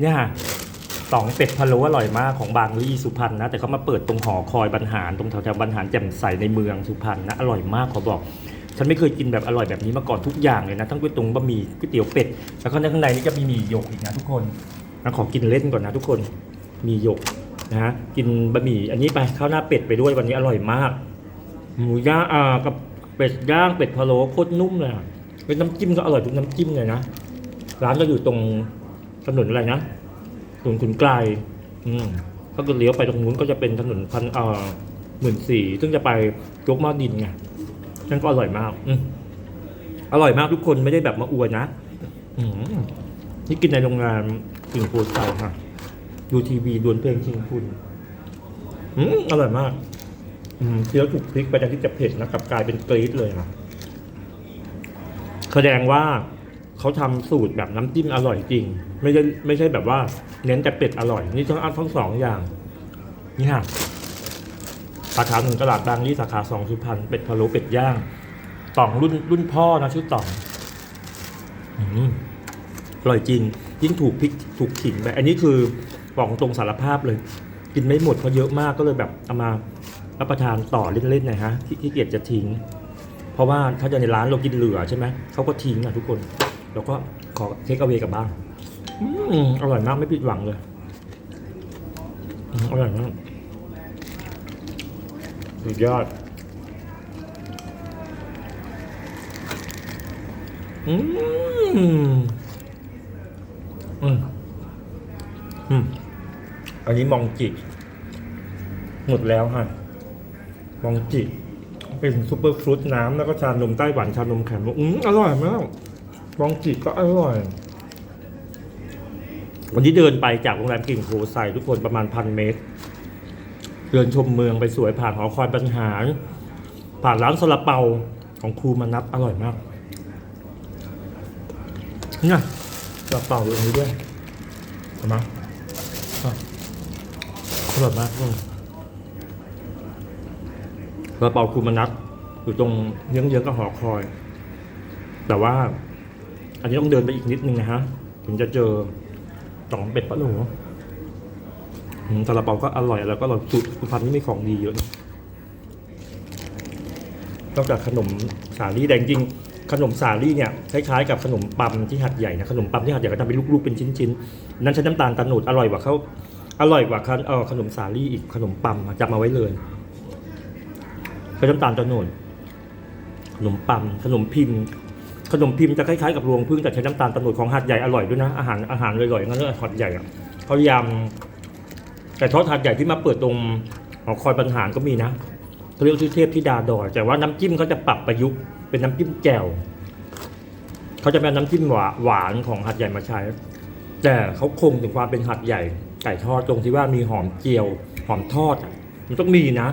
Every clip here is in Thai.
เนี่ยค่ะต๋องเป็ดพะโล้อร่อยมากของบางลี่สุพรรณนะ แต่เขามาเปิดตรงหอคอยบรรหารตรงแถวๆบรรหารแจ่มใสในเมืองสุพรรณนะอร่อยมากขอบอก ฉันไม่เคยกินแบบอร่อยแบบนี้มาก่อนทุกอย่างเลยนะทั้งก๋วยตงบะหมี่ก๋วยเตี๋ยวเป็ดแล้วก็ในข้างในนี่จะมีหมี่หยกอีกนะทุกคนนะขอกินเล่นก่อนนะทุกคนหมีหยกนะฮะกินบะหมี่อันนี้ไปข้าวหน้าเป็ดไปด้วยวันนี้อร่อยมาก หมูย่างอ่ากับเป็ดย่างเป็ดพะโล้โคตรนุ่มเลยเป็นน้ำจิ้มก็อร่อยทุกน้ำจิ้มเลยนะร้านก็อยู่ตรง ถนนอะไรนะถนนขุนไกลอืมถ้าเกิดเลี้ยวไปตรงนู้นก็จะเป็นถนนพันเอ่อหมื่นสี่ซึ่งจะไปยกหม้อดินไงนั่นก็อร่อยมากอืมอร่อยมากทุกคนไม่ได้แบบมาอวยนะอืมนี่กินในโรงงานสิงคโปร์สไตล์ค่ะดูทีวีดวลเพลงชิงคุณอืมอร่อยมาก อืมเคี้ยวถูกพริกไปจากที่จะเผ็ดนะกลับกลายเป็นกรี๊ดเลยนะแสดงว่า เขาทำสูตรแบบน้ำจิ้มอร่อยจริง ไม่ใช่ไม่ใช่แบบว่าเน้นแต่เป็ดอร่อย นี่ต้องเอาทั้งสองอย่างนี่ค่ะสาขาหนึ่งตลาดบางลี่สาขาสองสุพรรณเป็ดพะโล้เป็ดย่างต่องรุ่นรุ่นพ่อนะชื่อต่องอร่อยจริง ยิ่งถูกพริกถูกขิงไปอันนี้คือบอกตรงสารภาพเลย กินไม่หมดเพราะเยอะมากก็เลยแบบเอามารับประทานต่อเล่นๆหนะฮะที่ที่เกียจจะทิ้ง เพราะว่าถ้าจะในร้านเรากินเหลือใช่ไหมเขาก็ทิ้งอะทุกคน แล้วก็ขอเทคเอาไว้กลับบ้านอืมอร่อยมากไม่ผิดหวังเลยอืมอร่อยมากสุดยอดอืมอืมอืมอันนี้มองจิหมดแล้วฮะมองจิเป็นซูเปอร์ฟรุตน้ำแล้วก็ชานมไต้หวันชานมแข็งอืมอร่อยมาก มองจิก็อร่อย วันนี้เดินไปจากโรงแรมกิ่งโพใส่ทุกคนประมาณพันเมตร เดินชมเมืองไปสวยผ่านหอคอยบรรหาร ผ่านร้านซาลาเปาของครูมานับอร่อยมากเนี่ยซาลาเปาอยู่ตรงนี้ด้วยเห็นไหมอร่อยมากเลยกระเปาครูมานัทอยู่ตรงเยื้องๆกับหอคอย แต่ว่า อันนี้ต้องเดินไปอีกนิดนึงนะฮะ ถึงจะเจอต่องเป็ดปะหนูซาลาเปาก็อร่อยแล้วก็เราสุดสุพรรณนี่มีของดีเยอะนะนอกจากขนมสาลี่แดงจริง ขนมสาลี่เนี่ยคล้ายๆกับขนมปัมที่หัดใหญ่นะขนมปัมที่หัดใหญ่ก็ทำเป็นลูกๆเป็นชิ้นๆนั่นใช้น้ำตาลตะโนดอร่อยกว่าเขาอร่อยกว่าขนเออขนมสาลี่อีกขนมปัมอะจำมาไว้เลยใช้น้ำตาลตะโนดขนมปัมขนมพิมพ์ ขนมพิมพ์จะคล้ายๆกับรวงพึ่งแต่ใช้น้ำตาลตะโนดของหัดใหญ่อร่อยด้วยนะ อาหารอาหารอร่อยๆงั้นเลยหัดใหญ่อะเขายำแต่ทอดหัดใหญ่ที่มาเปิดตรงหอคอยบรรหารก็มีนะเขาเรียกชื่อเทพที่ดาดอยแต่ว่าน้ำจิ้มเขาจะปรับประยุกต์เป็นน้ำจิ้มแจ่วเขาจะเป็นน้ำจิ้มหวานหวานของหัดใหญ่มาใช้ แต่เขาคงถึงความเป็นหัดใหญ่ไก่ทอดตรงที่ว่ามีหอมเจียว หอมทอดมันต้องมีนะ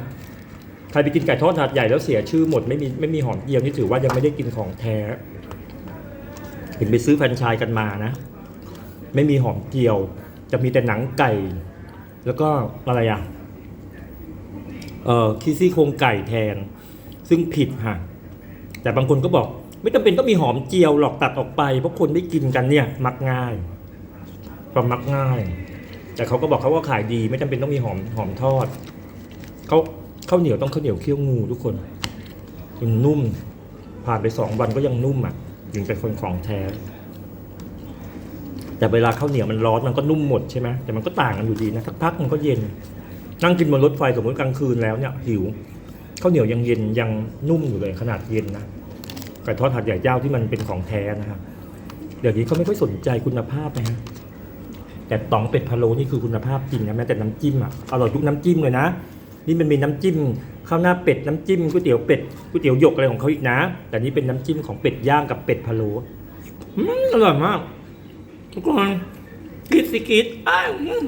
ใครไปกินไก่ทอดหัดใหญ่แล้วเสียชื่อหมดไม่มีไม่มีหอมเจียวนี่ถือว่ายังไม่ได้กินของแท้ ห็นไปซื้อแฟรนไชส์กันมานะ ไม่มีหอมเจียว จะมีแต่หนังไก่ แล้วก็อะไรอะเอ่อคีซี่โครงไก่แทน ซึ่งผิดฮะแต่บางคนก็บอก ไม่จำเป็นต้องมีหอมเจียวหรอกตัดออกไป เพราะคนไม่กินกันเนี่ย มักง่ายความมักง่าย แต่เขาก็บอกเขาว่าขายดี ไม่จำเป็นต้องมีหอมหอมทอดเขาข้าวเหนียวต้องข้าวเหนียวเคี่ยวงูทุกคนมันนุ่ม ผ่านไปสองวันก็ยังนุ่มอะ ถึงเป็นคนของแท้ แต่เวลาข้าวเหนียวมันร้อนมันก็นุ่มหมดใช่ไหมแต่มันก็ต่างกันอยู่ดีนะสักพักมันก็เย็น นั่งกินบนรถไฟสมมติกลางคืนแล้วเนี่ยหิวข้าวเหนียวยังเย็นยังนุ่มอยู่เลยขนาดเย็นนะไก่ทอดหัดใหญ่เจ้าที่มันเป็นของแท้นะครับเดี๋ยวนี้เขาไม่ค่อยสนใจคุณภาพนะฮะแต่ต๋องเป็ดพะโล้นี่คือคุณภาพจริงนะแม้แต่น้ำจิ้มอะอร่อยทุกน้ำจิ้มเลยนะ นี่มันมีน้ำจิ้มข้าวหน้าเป็ดน้ำจิ้มก๋วยเตี๋ยวเป็ดก๋วยเตี๋ยวหยกอะไรของเขาอีกนะ แต่นี่เป็นน้ำจิ้มของเป็ดย่างกับเป็ดพะโล้อืมอร่อยมากทุกคนกินสิกินอ้าวอืม